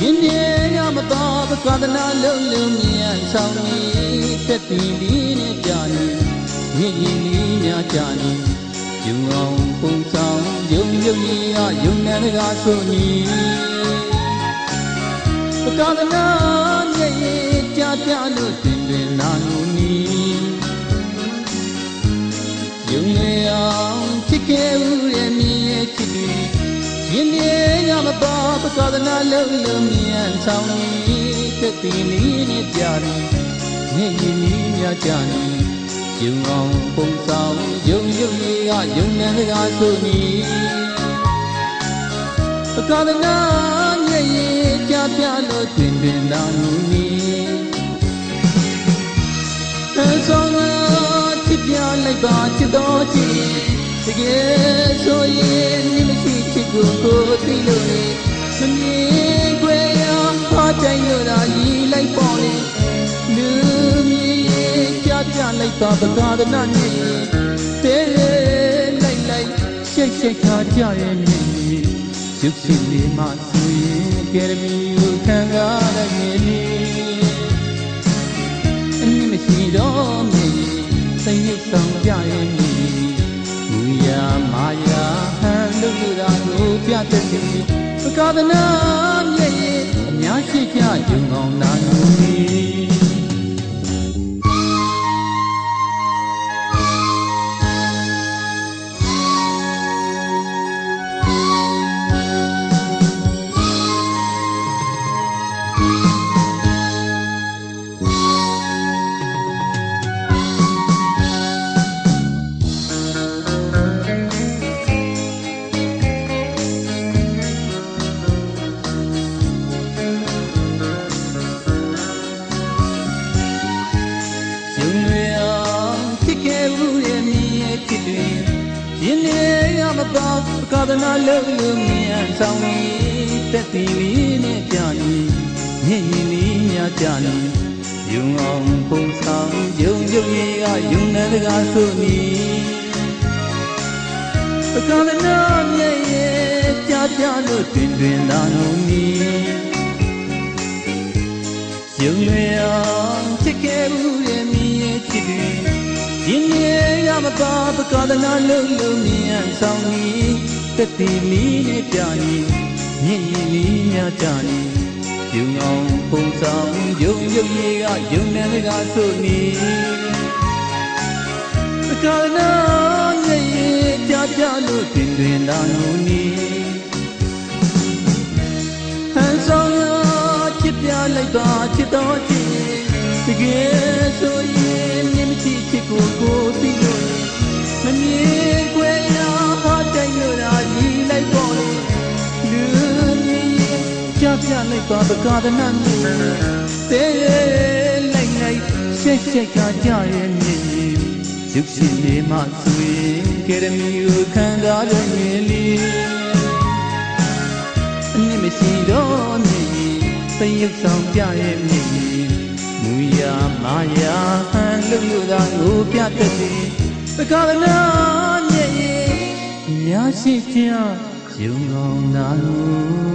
ရင်နေရမတော်ပကဒနာလုံးလုံးမြင်ဆောင်နေတက်ပင်လေးနဲ့ကြာနေမြင်ရင်လေးများကြာနေယုံအောင်ပုံဆောင်ယုံယုံကြီးအယုံနဲ့တကားဆိုနေပကဒနာမြင်ရင်ကြာပြလို့တင်ပင်လာလို့နီယုံနေအောင်ဖြစ်ခဲ့ဦးရဲ့မြင်ရဲ့ချစ်တွေရင်နေရ မတော်ပကဒနာလုံးလုံးမြင်ဆောင်နေတက်ပင်လေးနဲ့ကြာနေမြင်ရင်လေးများကြာနေယုံအောင်ပုံဆောင်ယုံယုံကြီးကယုံနဲ့တကားဆိုနေပကဒနာမြင်ရင်ကြာပြလို့တွင်တွင်လာလို့နီအဆောင်ကချစ်ပြလိုက်ပါချစ်တော်ချစ်တကယ်ဆိုရင်နိမရှိချစ်ကို လိုက်ပါပကာဒနာမြင်တဲလိုက်လိုက်ရှိတ်ရှိတ်ခါကြရဲ့မြင်ရုပ်ရှင်လေးမှဆိုရင်အကယ်ဒမီကိုခံကားလိုက်မြင်နေအနည်းမရှိတော့မြင်စိတ်ရဆောင်ကြရဲ့မြင်မူယာမာယာဟန်လို့လူသာကိုပြတတ်သည်ပကာဒနာမြင်ရင် ရင်နေရမတော့ကာဒနာလုံးလုံးမြင်ဆောင်နေတက်တီလေးနဲ့ကြာနေမြင်ရင်လေးများကြာနေယုံအောင်ပုံဆောင်ယုံယုံကြီးကယုံတဲ့တကားဆိုနေကာဒနာမြင်ရဲ့ကြာကြာလို့တွင်တွင်လာလို့နီ မြေရမပါပကဒနာလုံးလုံးမြင်ဆောင်နေတက်တီလီနဲ့ကြာနေမြင်ရင်လေးများကြာနေယုံအောင်ပုံဆောင်ယုံယုံကြီးကယုံနဲ့တကားဆိုနေပကဒနာရဲ့ကြာကြာလို့တွင်တွင်လာလို့နေဟန်ဆောင်ရချစ်ပြလိုက်ပါချစ်တော်ချစ်တကယ်ဆိုရင်မြင်မရှိချစ်ကိုကိုသိလို့မမြင်ခွဲရဟာတိုင်းလို့ရာကြီးလိုက်ပေါ်လေလူမြင်ကြ ပြလိုက်ပါပကာဒနာမြင်တဲလိုက်လိုက်ရှက်ရှက်ကကြရဲ့မြင်ရုပ်ရှင်လေးမှဆိုရင်ကယ်ဒမီကိုခံစားလို့မြင်လေအနစ်မရှိတော့မြည်သရုပ်ဆောင်ပြရဲ့မြည်မူယာမာယာဟန်လူလူသာကိုပြတတ်သည် ပကဗနာမြည်များရှိကြယုံအောင်နာလို့